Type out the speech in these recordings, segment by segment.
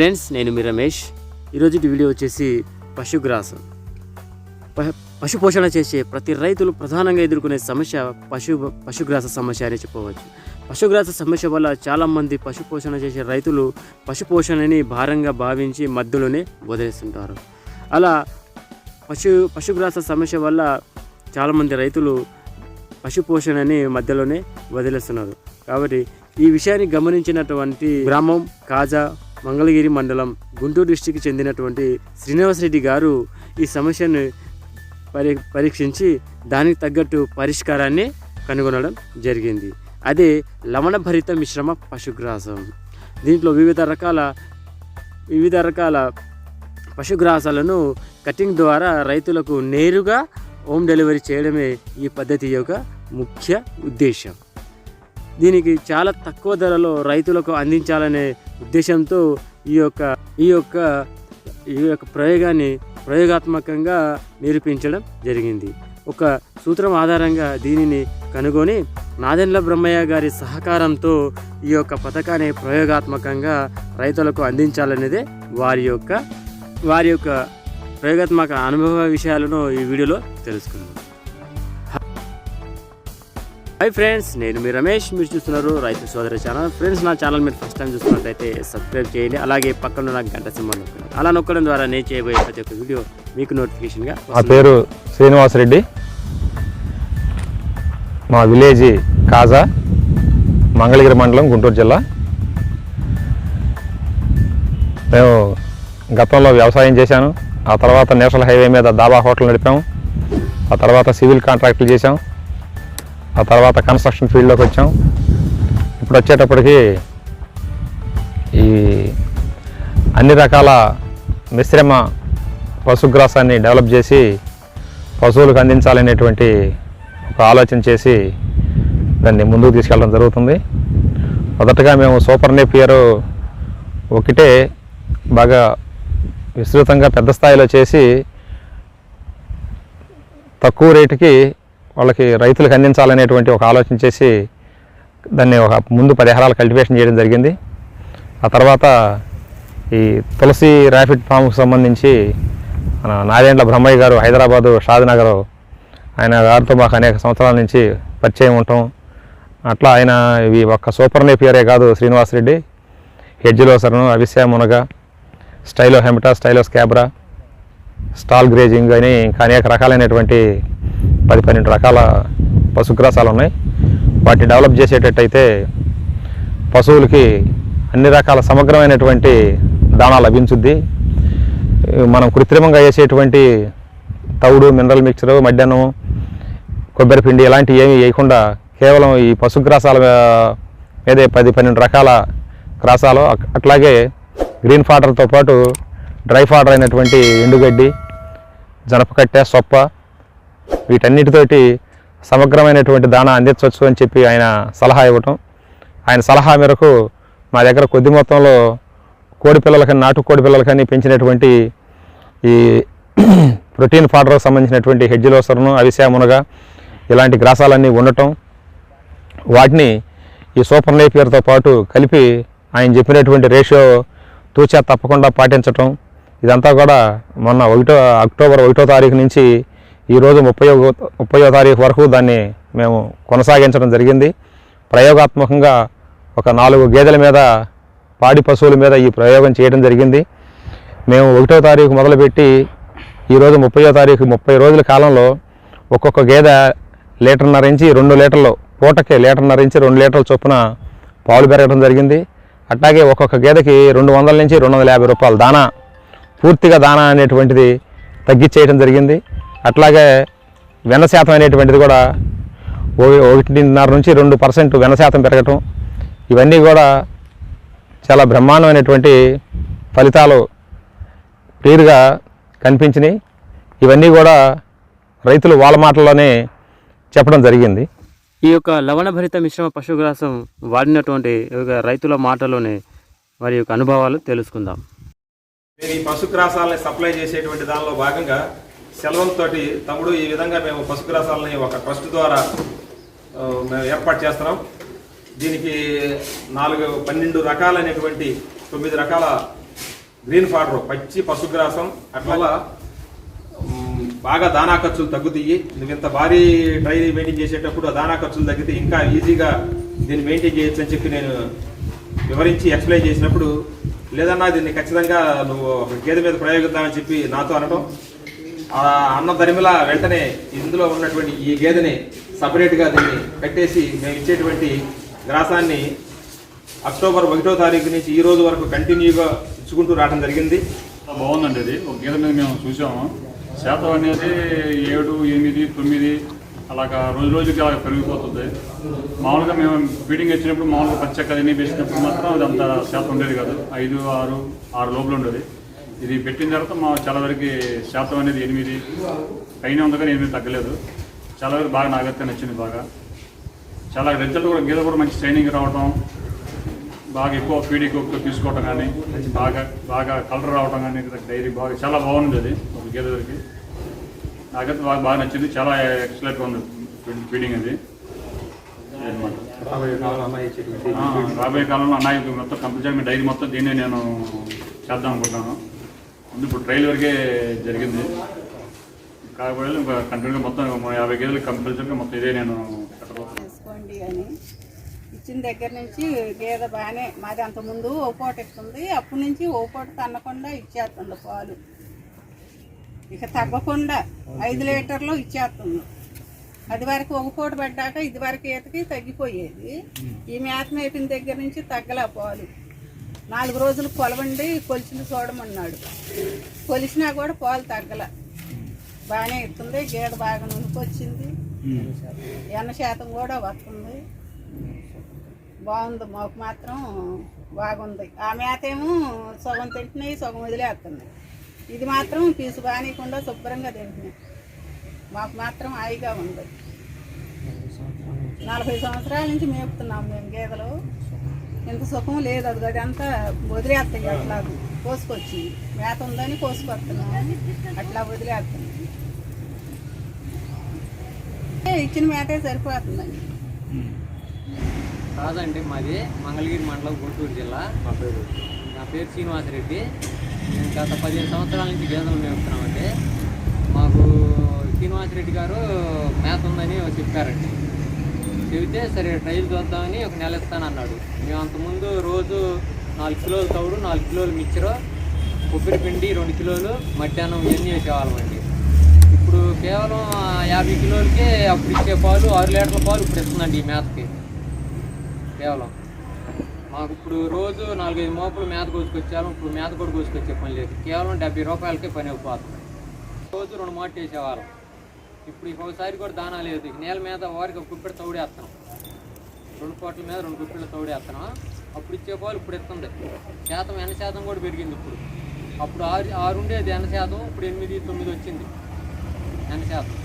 Friends నేను మీ రమేష్. ఈరోజు video వచ్చేసి పశుగ్రాసం పశు పోషణ చేసే ప్రతి రైతులు ప్రధానంగా ఎదుర్కొనే సమస్య పశు పశుగ్రాస సమస్య అని చెప్పవచ్చు. పశుగ్రాస సమస్య వల్ల చాలామంది పశు పోషణ చేసే రైతులు పశు పోషణని భారంగా భావించి మధ్యలోనే వదిలేస్తుంటారు. అలా పశు పశుగ్రాస సమస్య వల్ల చాలామంది రైతులు పశు పోషణని మధ్యలోనే వదిలేస్తున్నారు. కాబట్టి ఈ విషయాన్ని గమనించినటువంటి గ్రామం కాజా మంగళగిరి మండలం గుంటూరు డిస్టిక్కి చెందినటువంటి శ్రీనివాసరెడ్డి గారు ఈ సమస్యను పరి పరీక్షించి దానికి తగ్గట్టు పరిష్కారాన్ని కనుగొనడం జరిగింది. అదే లవణభరిత మిశ్రమ పశుగ్రాసం. దీంట్లో వివిధ రకాల వివిధ రకాల పశుగ్రాసాలను కటింగ్ ద్వారా రైతులకు నేరుగా హోమ్ డెలివరీ చేయడమే ఈ పద్ధతి యొక్క ముఖ్య ఉద్దేశం దీనికి చాలా తక్కువ ధరలో రైతులకు అందించాలనే ఉద్దేశంతో ఈ యొక్క ఈ యొక్క ఈ యొక్క ప్రయోగాన్ని ప్రయోగాత్మకంగా నిరూపించడం జరిగింది. ఒక సూత్రం ఆధారంగా దీనిని కనుగొని నాదెండ్ల బ్రహ్మయ్య గారి సహకారంతో ఈ యొక్క పథకాన్ని ప్రయోగాత్మకంగా రైతులకు అందించాలనేదే వారి యొక్క వారి యొక్క ప్రయోగాత్మక అనుభవ విషయాలను ఈ వీడియోలో తెలుసుకుందాం. హాయ్ ఫ్రెండ్స్ నేను మీ రమేష్. మీరు చూస్తున్నారు రైతు సోదరి ఛానల్. ఫ్రెండ్స్ నా ఛానల్ మీరు ఫస్ట్ టైం చూస్తున్నట్లయితే సబ్స్క్రైబ్ చేయండి. అలాగే పక్కన నాకు గంట సింబల్ నొక్కండి. అలా నొక్కడం ద్వారా నేను చేయబోయే ప్రతి ఒక్క వీడియో మీకు నోటిఫికేషన్గా నా పేరు శ్రీనివాసరెడ్డి మా విలేజ్ కాజా మంగళగిరి మండలం గుంటూరు జిల్లా. మేము గతంలో వ్యవసాయం చేశాను. ఆ తర్వాత నేషనల్ హైవే మీద దాబా హోటల్ నడిపాము. ఆ తర్వాత సివిల్ కాంట్రాక్టులు చేశాం. ఆ తర్వాత కన్స్ట్రక్షన్ ఫీల్డ్లోకి వచ్చాం. ఇప్పుడు వచ్చేటప్పటికి ఈ అన్ని రకాల మిశ్రమ పశుగ్రాసాన్ని డెవలప్ చేసి పశువులకు అందించాలనేటువంటి ఒక ఆలోచన చేసి దాన్ని ముందుకు తీసుకెళ్ళడం జరుగుతుంది. మొదటగా మేము సూపర్ నేపియర్ ఒకటే బాగా విస్తృతంగా పెద్ద స్థాయిలో చేసి తక్కువ రేటుకి వాళ్ళకి రైతులకు అందించాలనేటువంటి ఒక ఆలోచన చేసి దాన్ని ఒక ముందు పది ఎకరాలు కల్టివేషన్ చేయడం జరిగింది. ఆ తర్వాత ఈ తులసి ర్యాపిడ్ ఫామ్కు సంబంధించి మన నారాయణ బ్రహ్మయ్య గారు హైదరాబాదు షాద్నగర్ ఆయన గారితో మాకు అనేక సంవత్సరాల నుంచి పరిచయం ఉంటాం. అట్లా ఆయన ఇవి ఒక్క సూపర్ నేపియరే కాదు శ్రీనివాసరెడ్డి హెడ్జిలోసరను అవిశ్యా మునగ స్టైలో హెమటా స్టైలో స్కాబ్రా స్టాల్ గ్రేజింగ్ అని ఇంకా అనేక రకాలైనటువంటి పది పన్నెండు రకాల పశుగ్రాసాలు ఉన్నాయి వాటిని డెవలప్ చేసేటట్టయితే పశువులకి అన్ని రకాల సమగ్రమైనటువంటి దాణా లభించుద్ది. మనం కృత్రిమంగా వేసేటువంటి తవుడు మినరల్ మిక్చరు మధ్యాహ్నం కొబ్బరి పిండి ఇలాంటివి ఏమీ వేయకుండా కేవలం ఈ పశుగ్రాసాల మీదే పది పన్నెండు రకాల గ్రాసాలు అట్లాగే గ్రీన్ ఫాటర్తో పాటు డ్రై ఫాడర్ అయినటువంటి ఎండుగడ్డి జనపకట్టె సొప్ప వీటన్నిటితోటి సమగ్రమైనటువంటి దాణా అందించవచ్చు అని చెప్పి ఆయన సలహా ఇవ్వటం. ఆయన సలహా మేరకు మా దగ్గర కొద్ది మొత్తంలో కోడి పిల్లలకని నాటు కోడి పిల్లలకని పెంచినటువంటి ఈ ప్రోటీన్ ఫాడర్కి సంబంధించినటువంటి హెడ్జిలోసరను అవిశామునగ ఇలాంటి గ్రాసాలన్నీ ఉండటం. వాటిని ఈ సూపర్ నేపియర్తో పాటు కలిపి ఆయన చెప్పినటువంటి రేషియో తూచా తప్పకుండా పాటించటం. ఇదంతా కూడా మొన్న ఒకటో అక్టోబర్ ఒకటో తారీఖు నుంచి ఈరోజు ముప్పై ముప్పయో తారీఖు వరకు దాన్ని మేము కొనసాగించడం జరిగింది. ప్రయోగాత్మకంగా ఒక నాలుగు గేదెల మీద పాడి పశువుల మీద ఈ ప్రయోగం చేయడం జరిగింది. మేము ఒకటో తారీఖు మొదలుపెట్టి ఈరోజు ముప్పయో తారీఖు ముప్పై రోజుల కాలంలో ఒక్కొక్క గేదె లీటర్న్నర నుంచి రెండు లీటర్లు పూటకి లీటర్న్నర నుంచి రెండు లీటర్ల చొప్పున పాలు పెరగడం జరిగింది. అట్లాగే ఒక్కొక్క గేదెకి రెండు వందల నుంచి రెండు వందల యాభై రూపాయలు దానా పూర్తిగా దాన అనేటువంటిది తగ్గించేయడం జరిగింది. అట్లాగే వెన్న శాతం అనేటువంటిది కూడా ఒకటిన్నర నుంచి రెండు పర్సెంట్ వెన్న శాతం పెరగటం ఇవన్నీ కూడా చాలా బ్రహ్మాండమైనటువంటి ఫలితాలు క్లియర్గా కనిపించినాయి. ఇవన్నీ కూడా రైతులు వాళ్ళ మాటల్లోనే చెప్పడం జరిగింది. ఈ యొక్క లవణభరిత మిశ్రమ పశుగ్రాసం వాడినటువంటి రైతుల మాటలోనే వారి యొక్క అనుభవాలు తెలుసుకుందాం. మేము ఈ పశుగ్రాసాలని సప్లై చేసేటువంటి దానిలో భాగంగా సెల్వం తోటి తమ్ముడు ఈ విధంగా మేము పశుగ్రాసాలని ఒక ట్రస్ట్ ద్వారా మేము ఏర్పాటు చేస్తున్నాం. దీనికి నాలుగు పన్నెండు రకాలైనటువంటి తొమ్మిది రకాల గ్రీన్ ఫాడర్ పచ్చి పశుగ్రాసం అట్లా బాగా దానా ఖర్చులు తగ్గుతాయి. నువ్వు ఇంత భారీ డ్రై మెయింటైన్ చేసేటప్పుడు ఆ దానా ఖర్చులు తగ్గితే ఇంకా ఈజీగా దీన్ని మెయింటైన్ చేయొచ్చు అని చెప్పి నేను వివరించి ఎక్స్ప్లెయిన్ చేసినప్పుడు లేదన్నా దీన్ని ఖచ్చితంగా నువ్వు ఒక గేదె మీద ప్రయోగిద్దామని చెప్పి నాతో అనడం ఆ అన్న దరిమిల వెంటనే ఇందులో ఉన్నటువంటి ఈ గేదెని సపరేట్గా దీన్ని కట్టేసి మేము ఇచ్చేటువంటి గ్రాసాన్ని అక్టోబర్ ఒకటో తారీఖు నుంచి ఈ రోజు వరకు కంటిన్యూగా ఇచ్చుకుంటూ రావడం జరిగింది. బాగుందండి అది. ఒక గేదె మీద మేము చూసాము. శాతం అనేది ఏడు ఎనిమిది తొమ్మిది అలాగా రోజు రోజుకి అలా పెరిగిపోతుంది. మామూలుగా మేము ఫీడింగ్ వచ్చినప్పుడు మామూలుగా పచ్చక్క తిని వేసినప్పుడు మాత్రం అది అంత శాతం ఉండేది కాదు. ఐదు ఆరు ఆరు లోపల ఉండేది. ఇది పెట్టిన తర్వాత మా చాలా వరకు శాతం అనేది ఎనిమిది పైన ఉంది కానీ ఎనిమిది తగ్గలేదు. చాలా వరకు బాగా నాగత్యం నచ్చింది బాగా. చాలా రిజల్ట్ కూడా గీత కూడా మంచి ట్రైనింగ్ రావడం బాగా ఎక్కువ ఫీడ్ ఎక్కువ తీసుకోవటం కానీ బాగా బాగా కలర్ రావటం కానీ డైరీ బాగా చాలా బాగుంది అది ఒక గేదె దగ్గరికి. నాకైతే బాగా బాగా నచ్చింది. చాలా ఎక్సలెంట్గా ఉంది ఫీడ్- ఫీడింగ్ అది. రాబోయే కాలంలో అన్నయ్య మొత్తం కంపల్సరీ డైరీ మొత్తం దీన్నే నేను చేద్దాం అనుకుంటున్నాను. ముందు ఇప్పుడు ట్రైల్ వరకే జరిగింది. కాకపోతే ఇంకా కంటిన్యూగా మొత్తం యాభై గేదెలు కంపల్సరీగా మొత్తం ఇదే నేను చేసుకోండి అని. ఇచ్చిన దగ్గర నుంచి గేదె బాగానే మాది అంత ముందు ఓ పూట ఇస్తుంది. అప్పటి నుంచి ఓ పూట తన్నకుండా ఇచ్చేస్తుంది పాలు. ఇక తగ్గకుండా ఐదు లీటర్లు ఇచ్చేస్తున్నాం. అది వరకు ఒక పూట పడ్డాక ఇది వరకు ఈతకి తగ్గిపోయేది. ఈ మేత మేపిన దగ్గర నుంచి తగ్గలే పాలు. నాలుగు రోజులు కొలవండి కొలిచిన చూడమన్నాడు. కొలిసినా కూడా పాలు తగ్గల. బాగానే ఇస్తుంది గేదె బాగా నునుకొచ్చింది. ఎన్న శాతం కూడా వస్తుంది. బాగుంది మాకు మాత్రం బాగుంది. ఆ మేత ఏమో సగం తింటున్నాయి సగం వదిలేస్తున్నాయి. ఇది మాత్రం పీసు బానీయకుండా శుభ్రంగా తింటున్నాయి మాకు మాత్రం హాయిగా ఉంది. నలభై సంవత్సరాల నుంచి మేపుతున్నాం మేము గేదెలు. ఇంత సుఖం లేదు అది అదంతా వదిలేస్తాయి అట్లా కోసుకొచ్చి మేత ఉందని కోసుకొస్తున్నాం అట్లా వదిలేస్తున్నాం. ఇచ్చిన మేతే సరిపోతుందండి. కాదండి మాది మంగళగిరి మండలం గుంటూరు జిల్లా. నా పేరు శ్రీనివాసరెడ్డి. నేను గత పదిహేను సంవత్సరాల నుంచి గేదెలు మేపుతున్నామండి. మాకు శ్రీనివాసరెడ్డి గారు మేత ఉందని చెప్పారండి. చెబితే సరే ట్రైల్ చూద్దామని ఒక నెల ఇస్తానన్నాడు. మేము అంతకుముందు రోజు నాలుగు కిలోలు తౌడు నాలుగు కిలోలు మిక్చరు కొబ్బరి పిండి రెండు కిలోలు మధ్యాహ్నం ఇవన్నీ వేసేవాళ్ళమండి. ఇప్పుడు కేవలం యాభై కిలోలకే అప్పుడు ఇచ్చే పాలు ఆరు లీటర్ల పాలు ఇప్పుడు ఇస్తుందండి ఈ మేతకి. కేవలం. మాకు ఇప్పుడు రోజు నాలుగైదు మోపులు మేత కోసుకొచ్చాము. ఇప్పుడు మేత కూడా కోసుకొచ్చే పని లేదు. కేవలం డెబ్బై రూపాయలకే పని అయిపోతుంది. రోజు రెండు మాట వేసేవాళ్ళం. ఇప్పుడు ఒకసారి కూడా దానా లేదు. నేల మీద వారికి ఒక కుప్పెడు తౌడేస్తున్నాం రెండు కోట్ల మీద రెండు కుప్పెళ్ళు తౌడేస్తున్నాం అప్పుడు ఇచ్చే పాలు ఇప్పుడు ఇస్తుంది. శాతం ఎన్న శాతం కూడా పెరిగింది ఇప్పుడు. అప్పుడు ఆరు ఆరు ఉండేది ఎన్న శాతం ఇప్పుడు ఎనిమిది తొమ్మిది వచ్చింది. ఎన్న శాతం.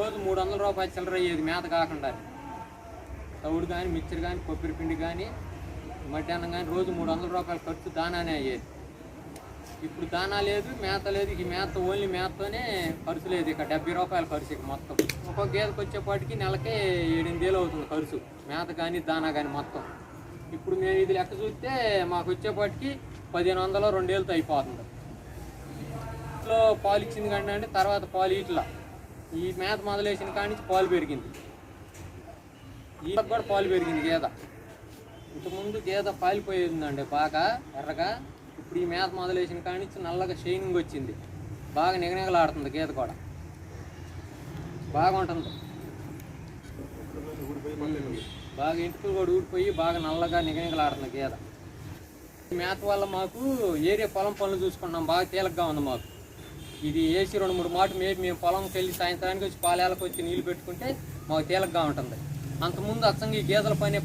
రోజు మూడు వందల రూపాయలు చిల్లర అయ్యేది మేత కాకుండా. తవుడు కానీ మిక్చర్ కానీ కొబ్బరి పిండి కానీ మధ్యాహ్నం కానీ రోజు మూడు వందల రూపాయలు ఖర్చు దానానే అయ్యేది. ఇప్పుడు దానా లేదు మేత లేదు ఈ మేత ఓన్లీ మేతతోనే ఖర్చు లేదు ఇక డెబ్బై రూపాయల ఖర్చు ఇక మొత్తం. ఒక్కొక్క గేదెకి వచ్చేపాటికి నెలకే ఏడెనిమిది వేలు అవుతుంది ఖర్చు మేత కానీ దానా కానీ మొత్తం. ఇప్పుడు మేము ఇది లెక్క చూస్తే మాకు వచ్చేపాటికి పదిహేను వందలు రెండేళ్ళతో అయిపోతుంది. ఇంట్లో పాలు ఇచ్చింది కంటే అంటే తర్వాత పాలు ఇట్లా. ఈ మేత మొదలేసిన కాడి నుంచి పాలు పెరిగింది. ఈ కూడా పాలు పెరిగింది గేద. ఇంతకుముందు గేద పాలిపోయిందండి బాగా ఎర్రగా. ఇప్పుడు ఈ మేత మొదలేసిన కాడి నుంచి నల్లగా షైనింగ్ వచ్చింది. బాగా నిగనిగలాడుతుంది గేద కూడా. బాగుంటుంది. బాగా ఇంటికి కూడా ఊడిపోయి బాగా నల్లగా నిగనిగలాడుతుంది గేద. ఈ మేత వల్ల మాకు ఏరియా పొలం పనులు చూసుకున్నాం. బాగా తేలిగ్గా ఉంది మాకు. ఇది వేసి రెండు మూడు మాటలు మేము పొలంకి వెళ్ళి సాయంత్రానికి వచ్చి పాలేలకు వచ్చి నీళ్ళు పెట్టుకుంటే మాకు తేలిగ్గా ఉంటుంది. అంతకుముందు అచ్చంగా ఈ గేదెల పైన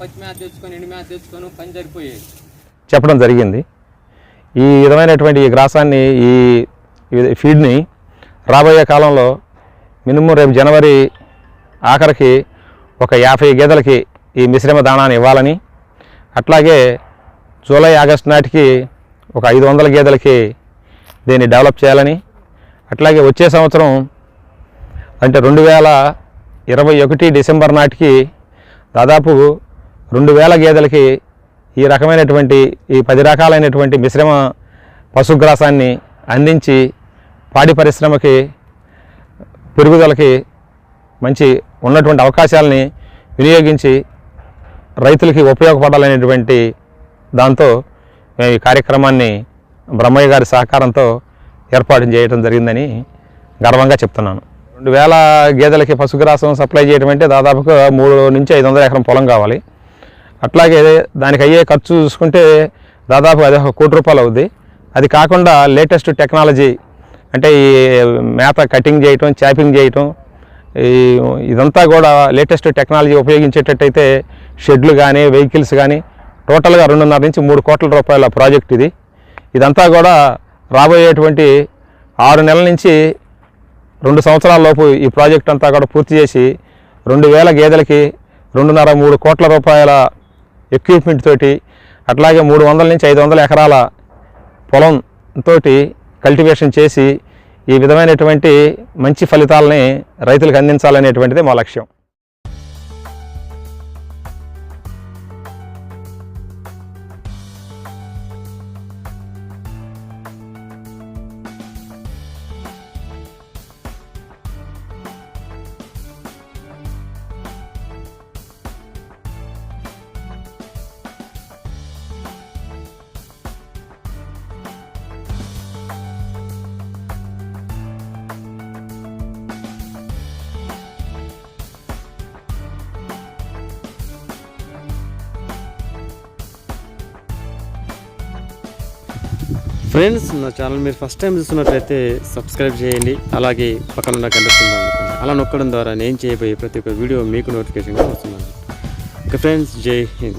పచ్చి మ్యాచ్ తెచ్చుకొని ఎండు మ్యాచ్ తెచ్చుకొని పని సరిపోయేది. చెప్పడం జరిగింది. ఈ విధమైనటువంటి ఈ గ్రాసాన్ని ఈ ఈ ఫీడ్ని రాబోయే కాలంలో మినిమం రేపు జనవరి ఆఖరికి ఒక యాభై గేదెలకి ఈ మిశ్రమ దాణాన్ని ఇవ్వాలని అట్లాగే జూలై ఆగస్టు నాటికి ఒక ఐదు వందల గేదెలకి దీన్ని డెవలప్ చేయాలని అట్లాగే వచ్చే సంవత్సరం అంటే రెండు వేల ఇరవై ఒకటి డిసెంబర్ నాటికి దాదాపు రెండు వేల గేదెలకి ఈ రకమైనటువంటి ఈ పది రకాలైనటువంటి మిశ్రమ పశుగ్రాసాన్ని అందించి పాడి పరిశ్రమకి పెరుగుదలకి మంచి ఉన్నటువంటి అవకాశాలని వినియోగించి రైతులకి ఉపయోగపడాలనేటువంటి దాంతో మేము ఈ కార్యక్రమాన్ని బ్రహ్మయ్య గారి సహకారంతో ఏర్పాటు చేయడం జరిగిందని గర్వంగా చెప్తున్నాను. రెండు వేల గేదెలకి పశుగ్రాసం సప్లై చేయడం అంటే దాదాపుగా మూడు నుంచి ఐదు వందల ఎకరం పొలం కావాలి. అట్లాగే దానికి అయ్యే ఖర్చు చూసుకుంటే దాదాపు అది ఒక కోటి రూపాయలు అవుద్ది. అది కాకుండా లేటెస్ట్ టెక్నాలజీ అంటే ఈ మేత కటింగ్ చేయటం చాపింగ్ చేయటం ఈ ఇదంతా కూడా లేటెస్ట్ టెక్నాలజీ ఉపయోగించేటట్టయితే షెడ్లు కానీ వెహికల్స్ కానీ టోటల్గా రెండున్నర నుంచి మూడు కోట్ల రూపాయల ప్రాజెక్ట్ ఇది. ఇదంతా కూడా రాబోయేటువంటి ఆరు నెలల నుంచి రెండు సంవత్సరాల లోపు ఈ ప్రాజెక్ట్ అంతా కూడా పూర్తి చేసి రెండు వేల గేదెలకి రెండున్నర మూడు కోట్ల రూపాయల ఎక్విప్మెంట్ తోటి అట్లాగే మూడు వందల నుంచి ఐదు వందల ఎకరాల పొలం తోటి కల్టివేషన్ చేసి ఈ విధమైనటువంటి మంచి ఫలితాలని రైతులకు అందించాలనేటువంటిది మా లక్ష్యం. ఫ్రెండ్స్ నా ఛానల్ మీరు ఫస్ట్ టైం చూస్తున్నట్లయితే సబ్స్క్రైబ్ చేయండి. అలాగే పక్కన ఉన్న గంట అలా నొక్కడం ద్వారా నేను చేయబోయే ప్రతి ఒక్క వీడియో మీకు నోటిఫికేషన్గా వస్తున్నాను ఓకే ఫ్రెండ్స్ జై హింద్.